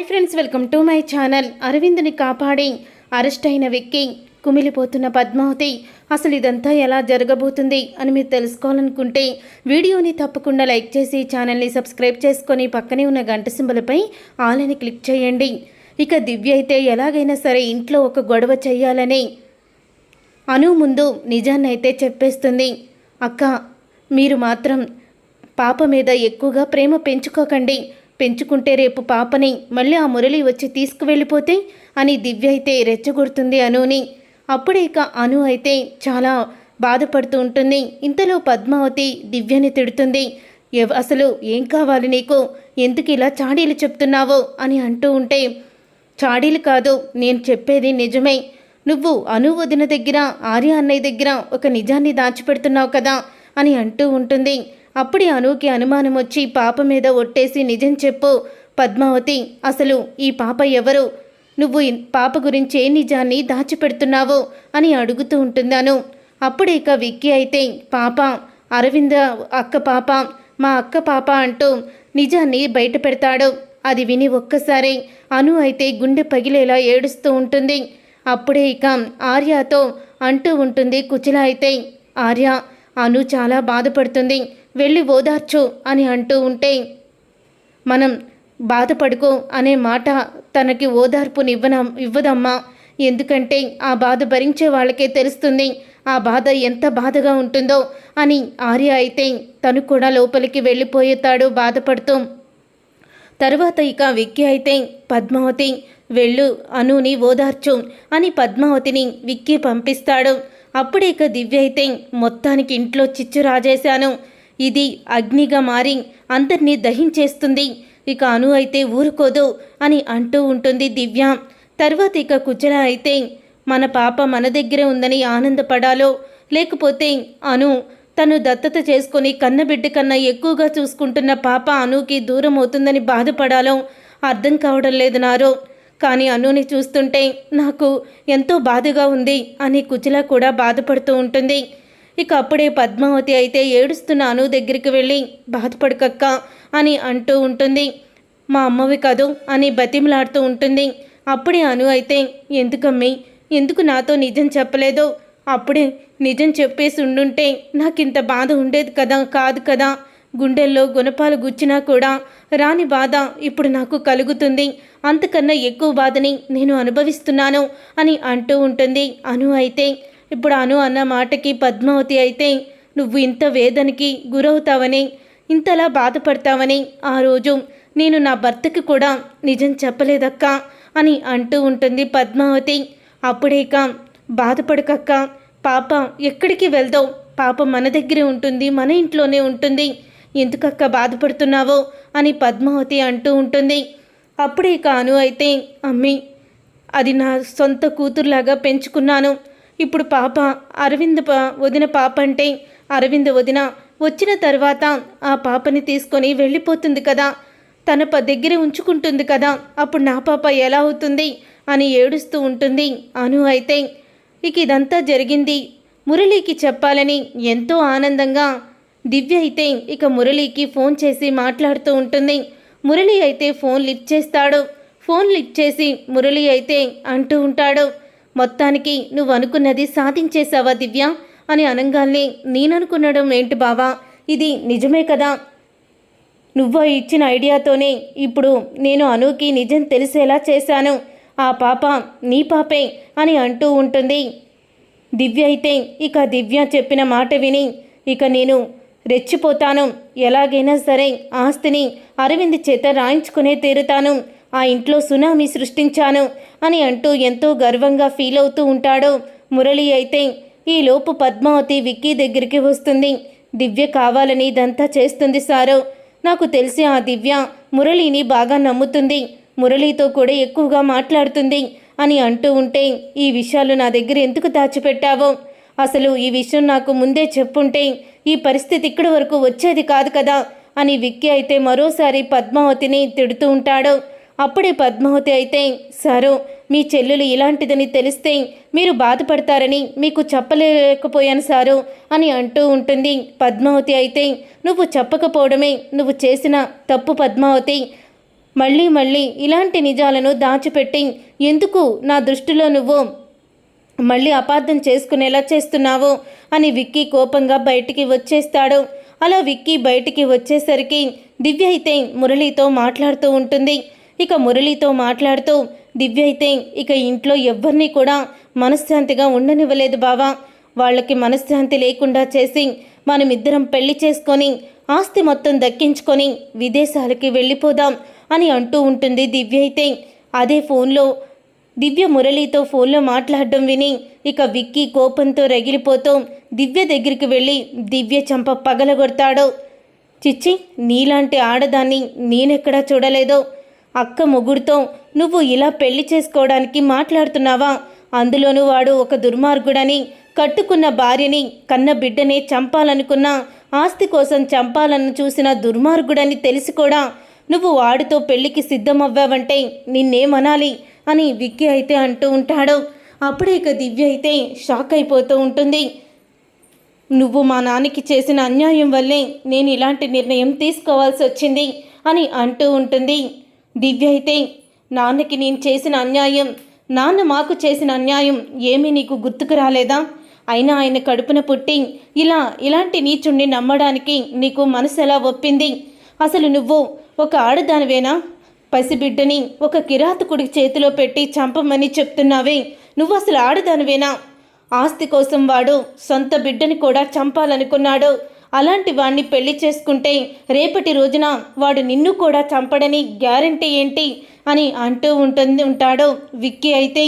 Hi friends welcome to my channel. అరవింద్ని కాపాడి arrest అయిన వ్యక్తి కుమిలిపోతున్న పద్మావతి. అసలు ఇదంతా ఎలా జరగబోతుంది అని మీరు తెలుసుకోవాలనుకుంటే వీడియోని తప్పకుండా లైక్ చేసి ఛానల్ని సబ్స్క్రైబ్ చేసుకొని పక్కనే ఉన్న గంట సింబలపై ఆల్ అని క్లిక్ చేయండి. ఇక దివ్య అయితే ఎలాగైనా సరే ఇంట్లో ఒక గొడవ చేయాలని అను ముందు నిజాన్నైతే చెప్పేస్తుంది. అక్క మీరు మాత్రం పాప మీద ఎక్కువగా ప్రేమ పెంచుకోకండి. పెంచుకుంటే రేపు పాపని మళ్ళీ ఆ మురళి వచ్చి తీసుకువెళ్ళిపోతే అని దివ్య అయితే రెచ్చగొడుతుంది అనుని. అప్పుడే ఇక అను అయితే చాలా బాధపడుతూ ఉంటుంది. ఇంతలో పద్మావతి దివ్యని తిడుతుంది. ఎవ అసలు ఏం కావాలి నీకు? ఎందుకు ఇలా చాడీలు చెప్తున్నావో? అని అంటూ ఉంటే చాడీలు కాదు నేను చెప్పేది నిజమే. నువ్వు అను వదిన దగ్గర ఆర్య అన్నయ్య దగ్గర ఒక నిజాన్ని దాచిపెడుతున్నావు కదా అని అంటూ ఉంటుంది. అప్పుడే అనుకి అనుమానం వచ్చి పాప మీద ఒట్టేసి నిజం చెప్పు పద్మావతి. అసలు ఈ పాప ఎవరు? నువ్వు పాప గురించి ఏ నిజాన్ని దాచిపెడుతున్నావు అని అడుగుతూ ఉంటున్నాను అప్పుడే ఇక విక్కీ అయితే పాప అరవింద అక్క పాప మా అక్క పాప అంటూ నిజాన్ని బయట పెడతాడు. అది విని ఒక్కసారి అను అయితే గుండె పగిలేలా ఏడుస్తూ ఉంటుంది. అప్పుడే ఇక ఆర్యతో అంటూ ఉంటుంది కుచిల అయితే ఆర్య అను చాలా బాధపడుతుంది. వెళ్ళి ఓదార్చు అని అంటూ ఉంటే మనం బాధపడుకో అనే మాట తనకి ఓదార్పునివ్వన ఇవ్వదమ్మా. ఎందుకంటే ఆ బాధ భరించే వాళ్ళకే తెలుస్తుంది ఆ బాధ ఎంత బాధగా ఉంటుందో అని ఆర్య అయితే తను కూడా లోపలికి వెళ్ళిపోయేతాడు బాధపడుతూ. తర్వాత ఇక విక్కీ అయితే పద్మావతి వెళ్ళు అనుని ఓదార్చు అని పద్మావతిని విక్కీ పంపిస్తాడు. అప్పుడే ఇక దివ్య అయితే మొత్తానికి ఇంట్లో చిచ్చు రాజేశాను. ఇది అగ్నిగా మారి అందరినీ దహించేస్తుంది. ఇక అను అయితే ఊరుకోదు అని అంటూ ఉంటుంది దివ్య. తర్వాత ఇక కుచల అయితే మన పాప మన దగ్గరే ఉందని ఆనందపడాలో లేకపోతే అను తను దత్తత చేసుకొని కన్నబిడ్డ కన్నా ఎక్కువగా చూసుకుంటున్న పాప అనుకి దూరం అవుతుందని బాధపడాలో అర్థం కావడం లేదు నారో. కానీ అనుని చూస్తుంటే నాకు ఎంతో బాధగా ఉంది అని కుజల కూడా బాధపడుతూ ఉంటుంది. ఇక అప్పుడే పద్మావతి అయితే ఏడుస్తున్న అను దగ్గరికి వెళ్ళి బాధపడకక్క అని అంటూ ఉంటుంది. మా అమ్మవి కాదు అని బతిమలాడుతూ ఉంటుంది. అప్పుడే అను అయితే ఎందుకమ్మి? ఎందుకు నాతో నిజం చెప్పలేదు? అప్పుడే నిజం చెప్పేసి ఉండుంటే నాకింత బాధ ఉండేది కదా కాదు కదా. గుండెల్లో గుణపాలు గుచ్చినా కూడా రాని బాధ ఇప్పుడు నాకు కలుగుతుంది. అంతకన్నా ఎక్కువ బాధని నేను అనుభవిస్తున్నాను అని అంటూ ఉంటుంది అను అయితే. ఇప్పుడు అను అన్న మాటకి పద్మావతి అయితే నువ్వు ఇంత వేదనకి గురవుతావని ఇంతలా బాధపడతావని ఆ రోజు నేను నా భర్తకి కూడా నిజం చెప్పలేదక్క అని అంటూ ఉంటుంది పద్మావతి. అప్పుడేక బాధపడకక్క పాప ఎక్కడికి వెళ్దావు? పాప మన దగ్గరే ఉంటుంది మన ఇంట్లోనే ఉంటుంది. ఎందుకక్క బాధపడుతున్నావో అని పద్మావతి అంటూ ఉంటుంది. అప్పుడే కాను అయితే అమ్మి అది నా సొంత కూతురులాగా పెంచుకున్నాను. ఇప్పుడు పాప అరవింద్ వదిన పాప అంటే అరవింద్ వదిన వచ్చిన తర్వాత ఆ పాపని తీసుకొని వెళ్ళిపోతుంది కదా. తన ప దగ్గర ఉంచుకుంటుంది కదా. అప్పుడు నా పాప ఎలా అవుతుంది అని ఏడుస్తూ ఉంటుంది అను అయితే. ఇక ఇదంతా జరిగింది. మురళీకి చెప్పాలని ఎంతో ఆనందంగా దివ్య అయితే ఇక మురళీకి ఫోన్ చేసి మాట్లాడుతూ ఉంటుంది. మురళి అయితే ఫోన్ లిఫ్ట్ చేస్తాడు. ఫోన్ లిఫ్ట్ చేసి మురళి అయితే అంటూ ఉంటాడు. మొత్తానికి నువ్వు అనుకున్నది సాధించేశావా దివ్య? అని అనంగాల్ని నేననుకున్నడం ఏంటి బావా? ఇది నిజమే కదా? నువ్వు ఇచ్చిన ఐడియాతోనే ఇప్పుడు నేను అనుకి నిజం తెలిసేలా చేశాను. ఆ పాప నీ పాపే అని అంటూ ఉంటుంది. దివ్య అయితే ఇక దివ్య చెప్పిన మాట విని ఇక నేను రెచ్చిపోతాను. ఎలాగైనా సరే ఆస్తిని అరవింద్ చేత రాయించుకునే తీరుతాను. ఆ ఇంట్లో సునామీ సృష్టించాను అని అంటూ ఎంతో గర్వంగా ఫీల్ అవుతూ ఉంటాడు మురళి అయితే. ఈలోపు పద్మావతి విక్కీ దగ్గరికి వస్తుంది. దివ్య కావాలని ఇదంతా చేస్తుంది సారు. నాకు తెలిసి ఆ దివ్య మురళిని బాగా నమ్ముతుంది. మురళితో కూడా ఎక్కువగా మాట్లాడుతుంది అని అంటూ ఉంటే ఈ విషయాలు నా దగ్గర ఎందుకు దాచిపెట్టావో? అసలు ఈ విషయం నాకు ముందే చెప్పుంటే ఈ పరిస్థితి ఇక్కడి వరకు వచ్చేది కాదు కదా? అని విక్కీ అయితే మరోసారి పద్మావతిని తిడుతూ ఉంటాడు. అప్పుడే పద్మావతి అయితే సారు మీ చెల్లెలు ఇలాంటిదని తెలిస్తే మీరు బాధపడతారని మీకు చెప్పలేకపోయాను సారు అని అంటూ ఉంటుంది. పద్మావతి అయితే నువ్వు చెప్పకపోవడమే నువ్వు చేసిన తప్పు పద్మావతి. మళ్ళీ మళ్ళీ ఇలాంటి నిజాలను దాచిపెట్టి ఎందుకు నా దృష్టిలో నువ్వు మళ్ళీ అపార్థం చేసుకునేలా చేస్తున్నావు? అని విక్కీ కోపంగా బయటికి వచ్చేస్తాడు. అలా విక్కీ బయటికి వచ్చేసరికి దివ్య అయితే మురళితో మాట్లాడుతూ ఉంటుంది. ఇక మురళితో మాట్లాడుతూ దివ్య అయితే ఇక ఇంట్లో ఎవ్వరినీ కూడా మనశ్శాంతిగా ఉండనివ్వలేదు బావా. వాళ్ళకి మనశ్శాంతి లేకుండా చేసి మనమిద్దరం పెళ్ళి చేసుకొని ఆస్తి మొత్తం దక్కించుకొని విదేశాలకి వెళ్ళిపోదాం అని అంటూ ఉంటుంది దివ్య అయితే. అదే ఫోన్లో దివ్య మురళితో ఫోన్లో మాట్లాడడం విని ఇక విక్కీ కోపంతో రగిలిపోతూ దివ్య దగ్గరికి వెళ్ళి దివ్య చంప పగలగొడతాడు. చిచ్చి నీలాంటి ఆడదాన్ని నేనెక్కడా చూడలేదో. అక్క మొగుడుతో నువ్వు ఇలా పెళ్ళి చేసుకోవడానికి మాట్లాడుతున్నావా? అందులోనూ వాడు ఒక దుర్మార్గుడని కట్టుకున్న భార్యని కన్న బిడ్డనే చంపాలనుకున్న ఆస్తి కోసం చంపాలని చూసిన దుర్మార్గుడని తెలిసి కూడా నువ్వు వాడితో పెళ్ళికి సిద్ధమవ్వావంటే నిన్నేమనాలి? అని విక్కి అయితే అంటూ ఉంటాడు. అప్పుడే ఇక దివ్య అయితే షాక్ అయిపోతూ ఉంటుంది. నువ్వు మా నాన్నకి చేసిన అన్యాయం వల్లే నేను ఇలాంటి నిర్ణయం తీసుకోవాల్సి వచ్చింది అని అంటూ ఉంటుంది. దివ్య అయితే నాన్నకి నేను చేసిన అన్యాయం నాన్న మాకు చేసిన అన్యాయం ఏమీ నీకు గుర్తుకు రాలేదా? అయినా ఆయన కడుపున పుట్టి ఇలా ఇలాంటి నీచుణ్ణి నమ్మడానికి నీకు మనసు ఎలా ఒప్పింది? అసలు నువ్వు ఒక ఆడదానివేనా? పసిబిడ్డని ఒక కిరాతకుడి చేతిలో పెట్టి చంపమని చెప్తున్నావే నువ్వు అసలు ఆడదానివేనా? ఆస్తి కోసం వాడు సొంత బిడ్డని కూడా చంపాలనుకున్నాడు. అలాంటి వాణ్ణి పెళ్ళి చేసుకుంటే రేపటి రోజున వాడు నిన్ను కూడా చంపడని గ్యారంటీ ఏంటి అని అంటూ ఉంటుంది ఉంటాడో. విక్కీ అయితే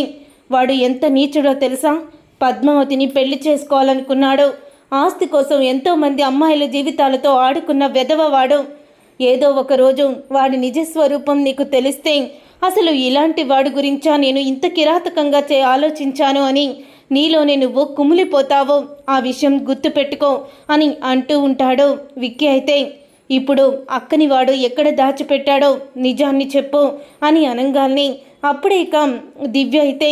వాడు ఎంత నీచుడో తెలుసా? పద్మావతిని పెళ్ళి చేసుకోవాలనుకున్నాడు. ఆస్తి కోసం ఎంతోమంది అమ్మాయిల జీవితాలతో ఆడుకున్న వెధవవాడు ఏదో ఒక రోజు వాడి నిజస్వరూపం నీకు తెలిస్తే అసలు ఇలాంటి వాడి గురించా నేను ఇంత కిరాతకంగా చే ఆలోచించాను అని నీలోనే నువ్వు కుమిలిపోతావో. ఆ విషయం గుర్తుపెట్టుకో అని అంటూ ఉంటాడు విక్కీ అయితే. ఇప్పుడు అక్కని వాడు ఎక్కడ దాచిపెట్టాడో నిజాన్ని చెప్పు అని అనంగాల్ని. అప్పుడే ఇక దివ్య అయితే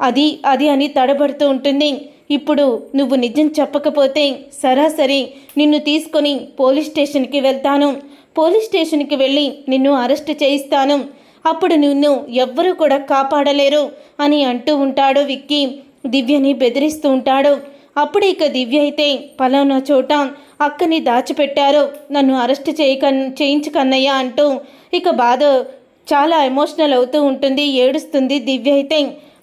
అది అది అని తడబడుతూ ఉంటుంది. ఇప్పుడు నువ్వు నిజం చెప్పకపోతే సరాసరి నిన్ను తీసుకొని పోలీస్ స్టేషన్కి వెళ్తాను. పోలీస్ స్టేషన్కి వెళ్ళి నిన్ను అరెస్ట్ చేయిస్తాను. అప్పుడు నిన్ను ఎవ్వరూ కూడా కాపాడలేరు అని అంటూ ఉంటాడు విక్కీ. దివ్యని బెదిరిస్తూ ఉంటాడు. అప్పుడు ఇక దివ్య అయితే పలానా చోట అక్కని దాచిపెట్టారు. నన్ను అరెస్ట్ చేయక చేయించుకన్నయ్యా అంటూ ఇక బాధ చాలా ఎమోషనల్ అవుతూ ఉంటుంది ఏడుస్తుంది దివ్య అయితే.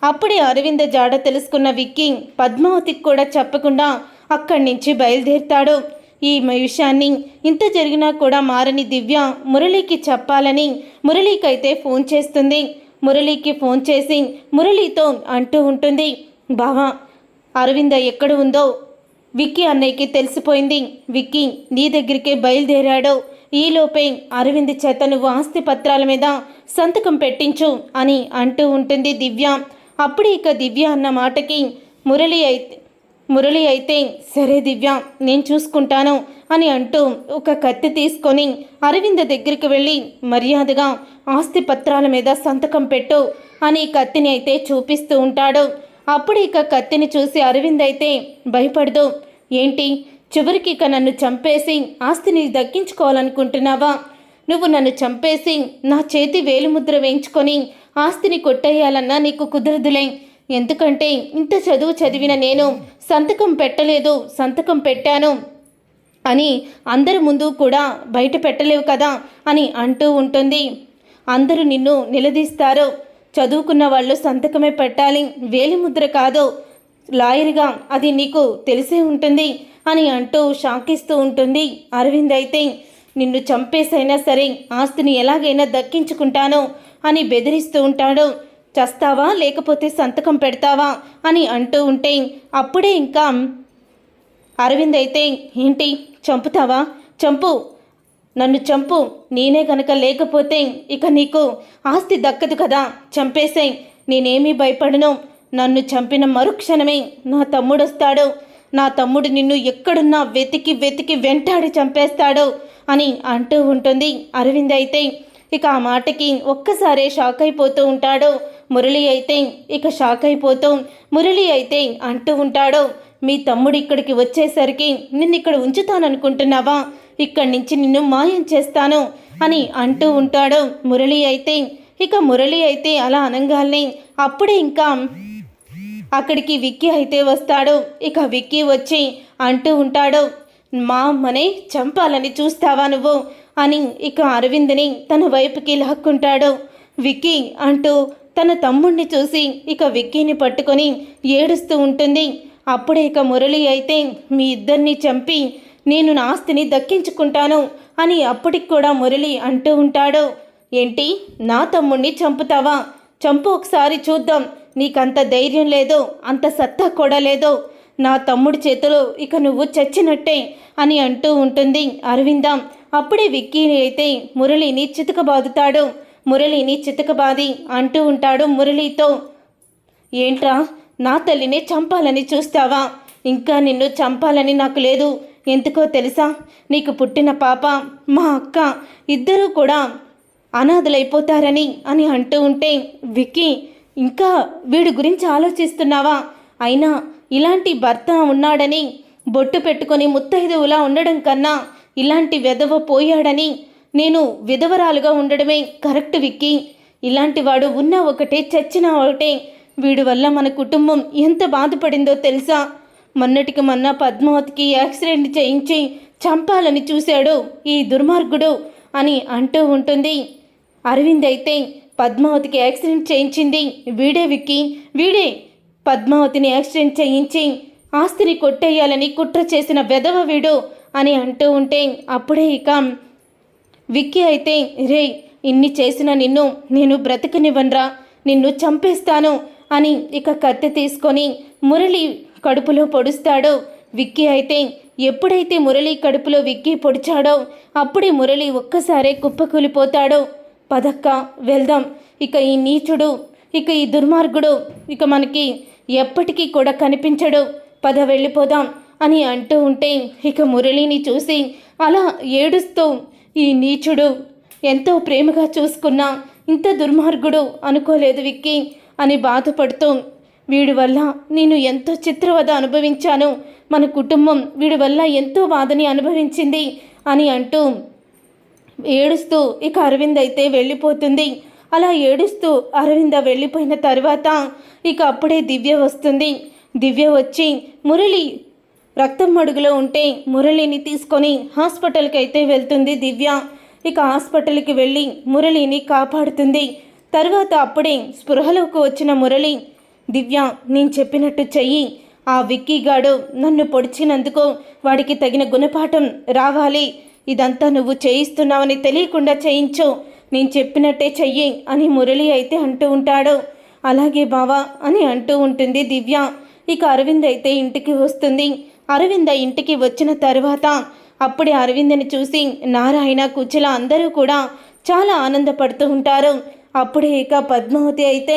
అప్పుడే అరవింద జాడ తెలుసుకున్న విక్కీ పద్మావతికి కూడా చెప్పకుండా అక్కడి నుంచి బయలుదేరుతాడు. ఈ విషయాన్ని ఇంత జరిగినా కూడా మారని దివ్య మురళికి చెప్పాలని మురళీకైతే ఫోన్ చేస్తుంది. మురళీకి ఫోన్ చేసి మురళీతో అంటూ ఉంటుంది. బావా అరవింద ఎక్కడ ఉందో? విక్కీ అన్నయ్యకి తెలిసిపోయింది. విక్కీ నీ దగ్గరికే బయలుదేరాడు. ఈలోపే అరవింద్ చేత నువ్వు ఆస్తి పత్రాల మీద సంతకం పెట్టించు అని అంటూ ఉంటుంది దివ్య. అప్పుడు ఇక దివ్య అన్న మాటకి మురళి అయితే మురళి అయితే సరే దివ్య నేను చూసుకుంటాను అని అంటూ ఒక కత్తి తీసుకొని అరవింద దగ్గరికి వెళ్ళి మర్యాదగా ఆస్తి పత్రాల మీద సంతకం పెట్టు అని కత్తిని అయితే చూపిస్తూ ఉంటాడు. అప్పుడు ఇక కత్తిని చూసి అరవింద్ అయితే భయపడదు. ఏంటి? చివరికి ఇక నన్ను చంపేసి ఆస్తిని దక్కించుకోవాలనుకుంటున్నావా? నువ్వు నన్ను చంపేసి నా చేతి వేలిముద్ర వేయించుకొని ఆస్తిని కొట్టేయాలన్నా నీకు కుదరదులే. ఎందుకంటే ఇంత చదువు చదివిన నేను సంతకం పెట్టలేదు సంతకం పెట్టాను అని అందరి ముందు కూడా బయట పెట్టలేవు కదా అని అంటూ ఉంటుంది. అందరూ నిన్ను నిలదీస్తారు. చదువుకున్న వాళ్ళు సంతకమే పెట్టాలి. వేలిముద్ర కాదు. లాయర్గా అది నీకు తెలిసే ఉంటుంది అని అంటూ షాకిస్తూ ఉంటుంది. అరవింద్ అయితే నిన్ను చంపేసైనా సరే ఆస్తిని ఎలాగైనా దక్కించుకుంటాను అని బెదిరిస్తూ ఉంటాడు. చస్తావా? లేకపోతే సంతకం పెడతావా? అని అంటూ ఉంటే అప్పుడే ఇంకా అరవింద్ అయితే ఏంటి? చంపుతావా? చంపు. నన్ను చంపు. నేనే గనక లేకపోతే ఇక నీకు ఆస్తి దక్కదు కదా. చంపేసేయ్. నేనేమీ భయపడను. నన్ను చంపిన మరుక్షణమే నా తమ్ముడొస్తాడు. నా తమ్ముడు నిన్ను ఎక్కడున్నా వెతికి వెతికి వెంటాడి చంపేస్తాడు అని అంటూ ఉంటుంది అరవింద్ అయితే. ఇక ఆ మాటకి ఒక్కసారే షాక్ అయిపోతూ ఉంటాడు. మురళి అయితే ఇక షాక్ అయిపోతూ మురళి అయితే అంటూ ఉంటాడు. మీ తమ్ముడు ఇక్కడికి వచ్చేసరికి నిన్ను ఇక్కడ ఉంచుతాననుకుంటున్నావా? ఇక్కడి నుంచి నిన్ను మాయం చేస్తాను అని అంటూ ఉంటాడు మురళి అయితే. ఇక మురళి అయితే అలా అనగానే అప్పుడే ఇంకా అక్కడికి విక్కీ అయితే వస్తాడు. ఇక విక్కీ వచ్చి అంటూ ఉంటాడు మా అమ్మని చంపాలని చూస్తావా నువ్వు? అని ఇక అరవింద్ని తన వైపుకి లాక్కుంటాడు. విక్కీ అంటూ తన తమ్ముణ్ణి చూసి ఇక విక్కీని పట్టుకొని ఏడుస్తూ ఉంటుంది. అప్పుడే ఇక మురళి అయితే మీ ఇద్దరిని చంపి నేను నా ఆస్తిని దక్కించుకుంటాను అని అప్పటికి కూడా మురళి అంటూ ఉంటాడు. ఏంటి? నా తమ్ముణ్ణి చంపుతావా? చంపు ఒకసారి చూద్దాం. నీకంత ధైర్యం లేదు అంత సత్తా కూడా లేదు. నా తమ్ముడి చేతిలో ఇక నువ్వు చచ్చినట్టే అని అంటూ ఉంటుంది అరవిందం. అప్పుడే విక్కీ అయితే మురళిని చితకబాదుతాడు. మురళిని చితకబాది అంటూ ఉంటాడు మురళితో. ఏంట్రా? నా తల్లిని చంపాలని చూస్తావా? ఇంకా నిన్ను చంపాలని నాకు లేదు. ఎందుకో తెలుసా? నీకు పుట్టిన పాప మా అక్క ఇద్దరూ కూడా అనాథలైపోతారని అని అంటూ ఉంటే విక్కీ ఇంకా వీడి గురించి ఆలోచిస్తున్నావా? అయినా ఇలాంటి భర్త ఉన్నాడని బొట్టు పెట్టుకొని ముత్తైదువులా ఉండడం కన్నా ఇలాంటి వెధవ పోయాడని నేను విధవరాలుగా ఉండడమే కరెక్ట్ విక్కీ. ఇలాంటి వాడు ఉన్న ఒకటే చచ్చిన ఒకటే. వీడి వల్ల మన కుటుంబం ఎంత బాధపడిందో తెలుసా? మొన్నటికి మొన్న పద్మావతికి యాక్సిడెంట్ చేయించి చంపాలని చూశాడు ఈ దుర్మార్గుడు అని అంటూ ఉంటుంది. అరవింద్ అయితే పద్మావతికి యాక్సిడెంట్ చేయించింది. వీడే విక్కి వీడే పద్మావతిని యాక్సిడెంట్ చేయించి ఆస్తిని కొట్టేయాలని కుట్ర చేసిన వెధవ వీడు అని అంటూ ఉంటే అప్పుడే ఇక విక్కీ అయితే రే ఇన్ని చేసిన నిన్ను నేను బ్రతకనివ్వనరా నిన్ను చంపేస్తాను అని ఇక కత్తి తీసుకొని మురళి కడుపులో పొడుస్తాడో? విక్కీ అయితే ఎప్పుడైతే మురళి కడుపులో విక్కీ పొడిచాడో అప్పుడే మురళి ఒక్కసారే కుప్పకూలిపోతాడో? పదక్క వెళ్దాం. ఇక ఈ నీచుడు ఇక ఈ దుర్మార్గుడు ఇక మనకి ఎప్పటికీ కూడా కనిపించడు. పద వెళ్ళిపోదాం అని అంటూ ఉంటే ఇక మురళిని చూసి అలా ఏడుస్తూ ఈ నీచుడు ఎంతో ప్రేమగా చూసుకున్నా ఇంత దుర్మార్గుడు అనుకోలేదు విక్కీ అని బాధపడుతూ వీడి వల్ల నేను ఎంతో చిత్రవద అనుభవించాను. మన కుటుంబం వీడి వల్ల ఎంతో బాధని అనుభవించింది అని అంటూ ఏడుస్తూ ఇక అరవింద్ అయితే వెళ్ళిపోతుంది. అలా ఏడుస్తూ అరవింద వెళ్ళిపోయిన తర్వాత ఇక అప్పుడే దివ్య వస్తుంది. దివ్య వచ్చి మురళి రక్తం మడుగులో ఉంటే మురళిని తీసుకొని హాస్పిటల్కి అయితే వెళ్తుంది దివ్య. ఇక హాస్పిటల్కి వెళ్ళి మురళిని కాపాడుతుంది. తర్వాత అప్పుడే స్పృహలోకి వచ్చిన మురళి దివ్య నేను చెప్పినట్టు చెయ్యి. ఆ విక్కీగాడు నన్ను పొడిచినందుకు వాడికి తగిన గుణపాఠం రావాలి. ఇదంతా నువ్వు చేయిస్తున్నావని తెలియకుండా చేయించు. నేను చెప్పినట్టే చెయ్యి అని మురళి అయితే అంటూ ఉంటాడు. అలాగే బావా అని అంటూ ఉంటుంది దివ్య. ఇక అరవింద్ అయితే ఇంటికి వస్తుంది. అరవింద ఇంటికి వచ్చిన తర్వాత అప్పుడే అరవిందని చూసి నారాయణ కుచల అందరూ కూడా చాలా ఆనందపడుతూ ఉంటారు. అప్పుడే ఇక పద్మావతి అయితే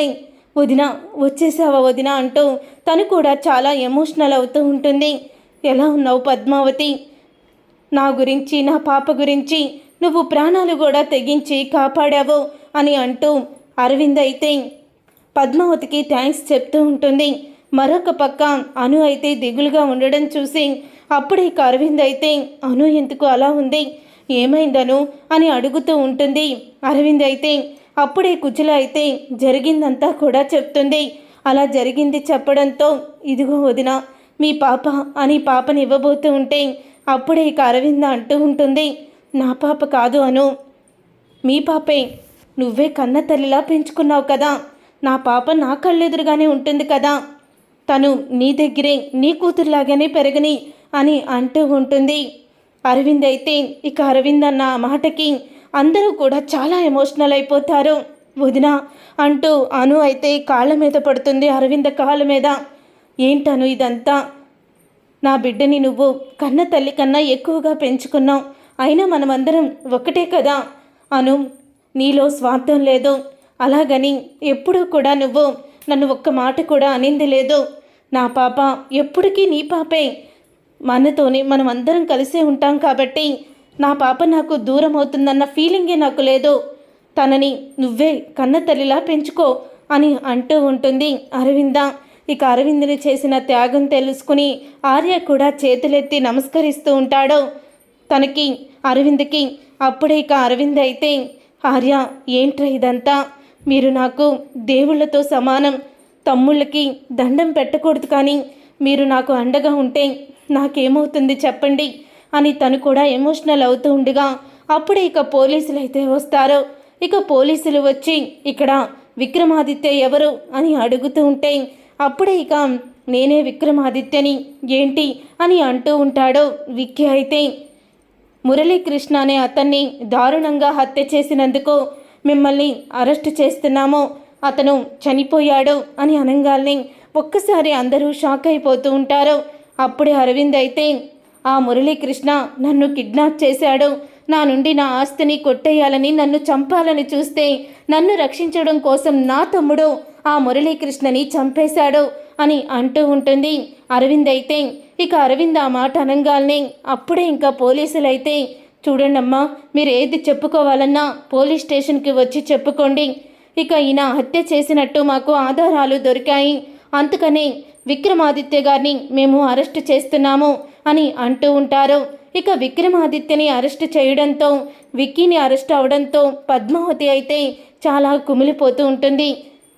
వదిన వచ్చేసావా వదిన అంటూ తను కూడా చాలా ఎమోషనల్ అవుతూ ఉంటుంది. ఎలా ఉన్నావు పద్మావతి? నా గురించి నా పాప గురించి నువ్వు ప్రాణాలు కూడా తెగించి కాపాడావు అని అంటూ అరవింద్ అయితే పద్మావతికి థ్యాంక్స్ చెప్తూ ఉంటుంది. మరొక పక్క అను అయితే దిగులుగా ఉండడం చూసి అప్పుడే అరవింద్ అయితే అను ఎందుకు అలా ఉంది? ఏమైందను? అని అడుగుతూ ఉంటుంది. అరవింద్ అయితే అప్పుడే కుజుల అయితే జరిగిందంతా కూడా చెప్తుంది. అలా జరిగింది చెప్పడంతో ఇదిగో వదిన మీ పాప అని పాపని ఇవ్వబోతూ ఉంటే అప్పుడే ఇక అరవింద అంటూ ఉంటుంది నా పాప కాదు అను. మీ పాపే నువ్వే కన్న తల్లిలా పెంచుకున్నావు కదా. నా పాప నా కళ్ళెదురుగానే ఉంటుంది కదా. తను నీ దగ్గరే నీ కూతురులాగానే పెరగని అని అంటూ ఉంటుంది. అరవింద్ అయితే ఇక అరవింద్ అన్న మాటకి అందరూ కూడా చాలా ఎమోషనల్ అయిపోతారు. వదిన అంటూ అను అయితే కాళ్ళ మీద పడుతుంది అరవింద కాళ్ళ మీద. ఏంటను ఇదంతా? నా బిడ్డని నువ్వు కన్న తల్లి కన్నా ఎక్కువగా పెంచుకున్నావు. అయినా మనమందరం ఒకటే కదా? అను నీలో స్వార్థం లేదు. అలాగని ఎప్పుడూ కూడా నువ్వు నన్ను ఒక్క మాట కూడా అనింది లేదు. నా పాప ఎప్పటికీ నీ పాపే. మనతోనే మనం అందరం కలిసే ఉంటాం కాబట్టి నా పాప నాకు దూరం అవుతుందన్న ఫీలింగే నాకు లేదు. తనని నువ్వే కన్న తల్లిలా పెంచుకో అని అంటూ ఉంటుంది అరవింద. ఇక అరవిందుని చేసిన త్యాగం తెలుసుకుని ఆర్య కూడా చేతులెత్తి నమస్కరిస్తూ ఉంటాడు. తనకి అరవింద్కి అప్పుడే ఇక అరవింద్ అయితే ఆర్య ఏంట్రా ఇదంతా? మీరు నాకు దేవుళ్ళతో సమానం. తమ్ముళ్ళకి దండం పెట్టకూడదు కానీ మీరు నాకు అండగా ఉంటే నాకేమవుతుంది చెప్పండి. అని తను కూడా ఎమోషనల్ అవుతూ ఉండగా అప్పుడే ఇక పోలీసులు అయితే వస్తారు. ఇక పోలీసులు వచ్చి ఇక్కడ విక్రమాదిత్య ఎవరు? అని అడుగుతూ ఉంటే అప్పుడే ఇక నేనే విక్రమాదిత్యని ఏంటి? అని అంటూ ఉంటాడు విక్కీ అయితే. మురళీకృష్ణ అనే అతన్ని దారుణంగా హత్య చేసినందుకు మిమ్మల్ని అరెస్ట్ చేస్తున్నాము. అతను చనిపోయాడు అని అనంగాల్ని ఒక్కసారి అందరూ షాక్ అయిపోతూ ఉంటారు. అప్పుడే అరవింద్ అయితే ఆ మురళీకృష్ణ నన్ను కిడ్నాప్ చేశాడు. నా నుండి నా ఆస్తిని కొట్టేయాలని నన్ను చంపాలని చూస్తే నన్ను రక్షించడం కోసం నా తమ్ముడు ఆ మురళీకృష్ణని చంపేశాడు అని అంటూ ఉంటుంది. అరవింద్ అయితే ఇక అరవింద్ ఆ మాట అనంగాల్ని అప్పుడే ఇంకా పోలీసులైతే చూడండమ్మా మీరు ఏది చెప్పుకోవాలన్నా పోలీస్ స్టేషన్కి వచ్చి చెప్పుకోండి. ఇక ఈయన హత్య చేసినట్టు మాకు ఆధారాలు దొరికాయి. అందుకనే విక్రమాదిత్య గారిని మేము అరెస్ట్ చేస్తున్నాము. అని అంటూ ఉంటారు. ఇక విక్రమాదిత్యని అరెస్ట్ చేయడంతో విక్కీని అరెస్ట్ అవడంతో పద్మావతి అయితే చాలా కుమిలిపోతూ ఉంటుంది.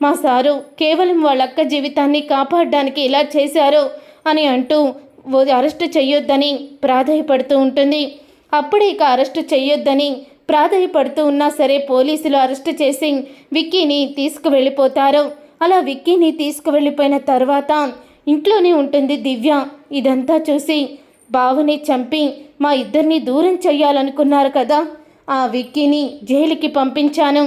మా సారు కేవలం వాళ్ళ అక్క జీవితాన్ని కాపాడడానికి ఇలా చేశారు అని అంటూ అరెస్ట్ చెయ్యొద్దని ప్రాధాయపడుతూ ఉంటుంది. అప్పుడే ఇక అరెస్ట్ చెయ్యొద్దని ప్రాధాయపడుతూ ఉన్నా సరే పోలీసులు అరెస్ట్ చేసి విక్కీని తీసుకువెళ్ళిపోతారు. అలా విక్కీని తీసుకువెళ్ళిపోయిన తర్వాత ఇంట్లోనే ఉంటుంది దివ్య. ఇదంతా చూసి బావని చంపి మా ఇద్దరిని దూరం చెయ్యాలనుకున్నారు కదా. ఆ విక్కీని జైలుకి పంపించాను.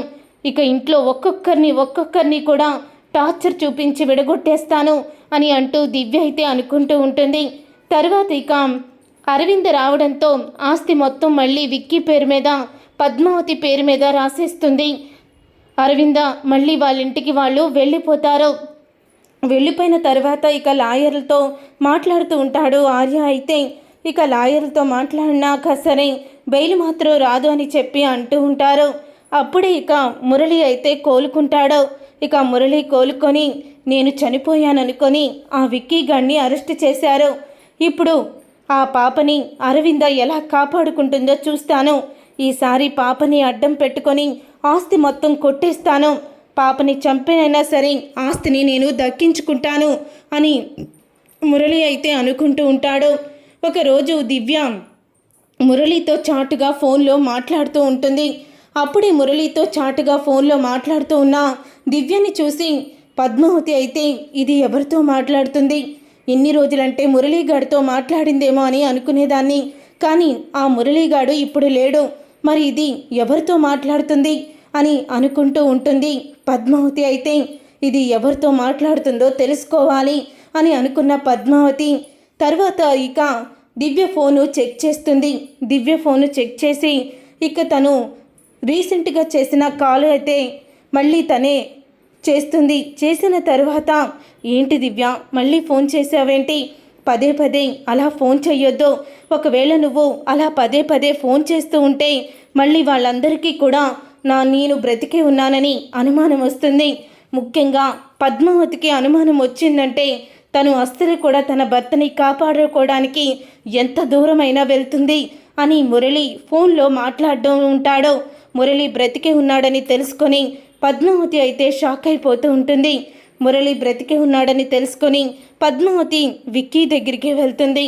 ఇక ఇంట్లో ఒక్కొక్కరిని ఒక్కొక్కరిని కూడా టార్చర్ చూపించి విడగొట్టేస్తాను అని అంటూ దివ్య అయితే అనుకుంటూ ఉంటుంది. తర్వాత ఇక అరవింద్ రావడంతో ఆస్తి మొత్తం మళ్ళీ విక్కీ పేరు మీద పద్మావతి పేరు మీద రాసేస్తుంది. అరవింద మళ్ళీ వాళ్ళ ఇంటికి వాళ్ళు వెళ్ళిపోతారు. వెళ్ళిపోయిన తర్వాత ఇక లాయర్లతో మాట్లాడుతూ ఉంటాడు ఆర్య. అయితే ఇక లాయర్లతో మాట్లాడినాక సరే బెయిల్ మాత్రం రాదు అని చెప్పి అంటూ ఉంటారు. అప్పుడే ఇక మురళి అయితే కోలుకుంటాడు. ఇక మురళి కోలుకొని నేను చనిపోయాననుకొని ఆ విక్కీ గణ్ణి అరెస్ట్ చేశారు. ఇప్పుడు ఆ పాపని అరవింద ఎలా కాపాడుకుంటుందో చూస్తాను. ఈసారి పాపని అడ్డం పెట్టుకొని ఆస్తి మొత్తం కొట్టేస్తాను. పాపని చంపినైనా సరే ఆస్తిని నేను దక్కించుకుంటాను అని మురళి అయితే అనుకుంటూ ఉంటాడు. ఒకరోజు దివ్య మురళితో చాటుగా ఫోన్లో మాట్లాడుతూ ఉంటుంది. అప్పుడే మురళితో చాటుగా ఫోన్లో మాట్లాడుతూ ఉన్న దివ్యని చూసి పద్మావతి అయితే ఇది ఎవరితో మాట్లాడుతుంది? ఎన్ని రోజులంటే మురళీగాడితో మాట్లాడిందేమో అని అనుకునేదాన్ని. కానీ ఆ మురళీగాడు ఇప్పుడు లేడు. మరి ఇది ఎవరితో మాట్లాడుతుంది? అని అనుకుంటూ ఉంటుంది. పద్మావతి అయితే ఇది ఎవరితో మాట్లాడుతుందో తెలుసుకోవాలి అని అనుకున్న పద్మావతి. తర్వాత ఇక దివ్య ఫోను చెక్ చేస్తుంది. దివ్య ఫోను చెక్ చేసి ఇక తను రీసెంట్గా చేసిన కాల్ అయితే మళ్ళీ తనే చేస్తుంది. చేసిన తర్వాత ఏంటి దివ్య మళ్ళీ ఫోన్ చేసావేంటి? పదే పదే అలా ఫోన్ చేయొద్దు ఒకవేళ నువ్వు అలా పదే పదే ఫోన్ చేస్తూ ఉంటే మళ్ళీ వాళ్ళందరికీ కూడా నా నేను బ్రతికే ఉన్నానని అనుమానం వస్తుంది. ముఖ్యంగా పద్మావతికి అనుమానం వచ్చిందంటే తను అస్సలు కూడా తన భర్తని కాపాడుకోవడానికి ఎంత దూరమైనా వెళ్తుంది అని మురళి ఫోన్లో మాట్లాడడం ఉంటాడో. మురళి బ్రతికే ఉన్నాడని తెలుసుకొని పద్మావతి అయితే షాక్ అయిపోతూ ఉంటుంది. మురళి బ్రతికే ఉన్నాడని తెలుసుకొని పద్మావతి విక్కీ దగ్గరికి వెళ్తుంది.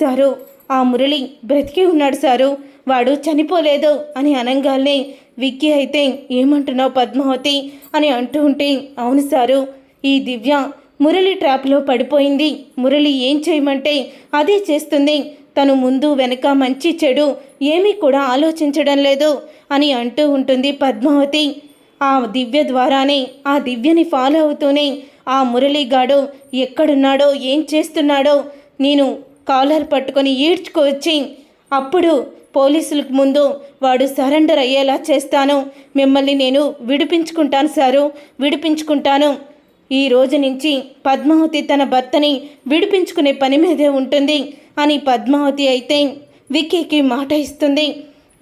సారు ఆ మురళి బ్రతికే ఉన్నాడు సారు. వాడు చనిపోలేదు అని అనగానే విక్కీ అయితే ఏమంటున్నావు పద్మావతి? అని అంటూ ఉంటే అవును సారు ఈ దివ్య మురళి ట్రాప్లో పడిపోయింది. మురళి ఏం చేయమంటే అదే చేస్తుంది. తను ముందు వెనక మంచి చెడు ఏమీ కూడా ఆలోచించడం లేదు అని అంటూ ఉంటుంది పద్మావతి. ఆ దివ్య ద్వారానే ఆ దివ్యని ఫాలో అవుతూనే ఆ మురళిగాడు ఎక్కడున్నాడో ఏం చేస్తున్నాడో నేను కాలర్ పట్టుకొని ఈడ్చుకొచ్చి అప్పుడు పోలీసులకు ముందు వాడు సరెండర్ అయ్యేలా చేస్తాను. మిమ్మల్ని నేను విడిపించుకుంటాను సారు. విడిపించుకుంటాను. ఈ రోజు నుంచి పద్మావతి తన భర్తని విడిపించుకునే పని మీదే ఉంటుంది అని పద్మావతి అయితే విక్కీకి మాట ఇస్తుంది.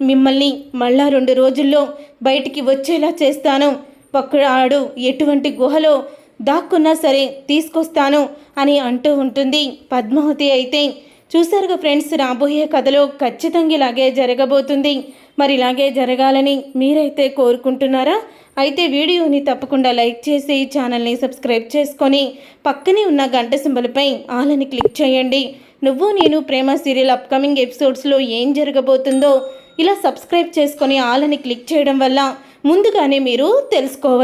మిమ్మల్ని మళ్ళా రెండు రోజుల్లో బయటికి వచ్చేలా చేస్తాను. పక్కడాడు ఎటువంటి గుహలో దాక్కున్నా సరే తీసుకొస్తాను అని అంటూ ఉంటుంది పద్మావతి అయితే చూశారుగా ఫ్రెండ్స్ రాబోయే కథలో ఖచ్చితంగా ఇలాగే జరగబోతుంది. మరి ఇలాగే జరగాలని మీరైతే కోరుకుంటున్నారా? అయితే వీడియోని తప్పకుండా లైక్ చేసి ఛానల్ని సబ్స్క్రైబ్ చేసుకొని పక్కనే ఉన్న గంట సింబల్పై ఆలని క్లిక్ చేయండి. నువ్వు నేను ప్రేమ సీరియల్ అప్కమింగ్ ఎపిసోడ్స్లో ఏం జరగబోతుందో ఇలా సబ్స్క్రైబ్ చేసుకొని ఆలని క్లిక్ చేయడం వల్ల ముందుగానే మీరు తెలుసుకోవచ్చు.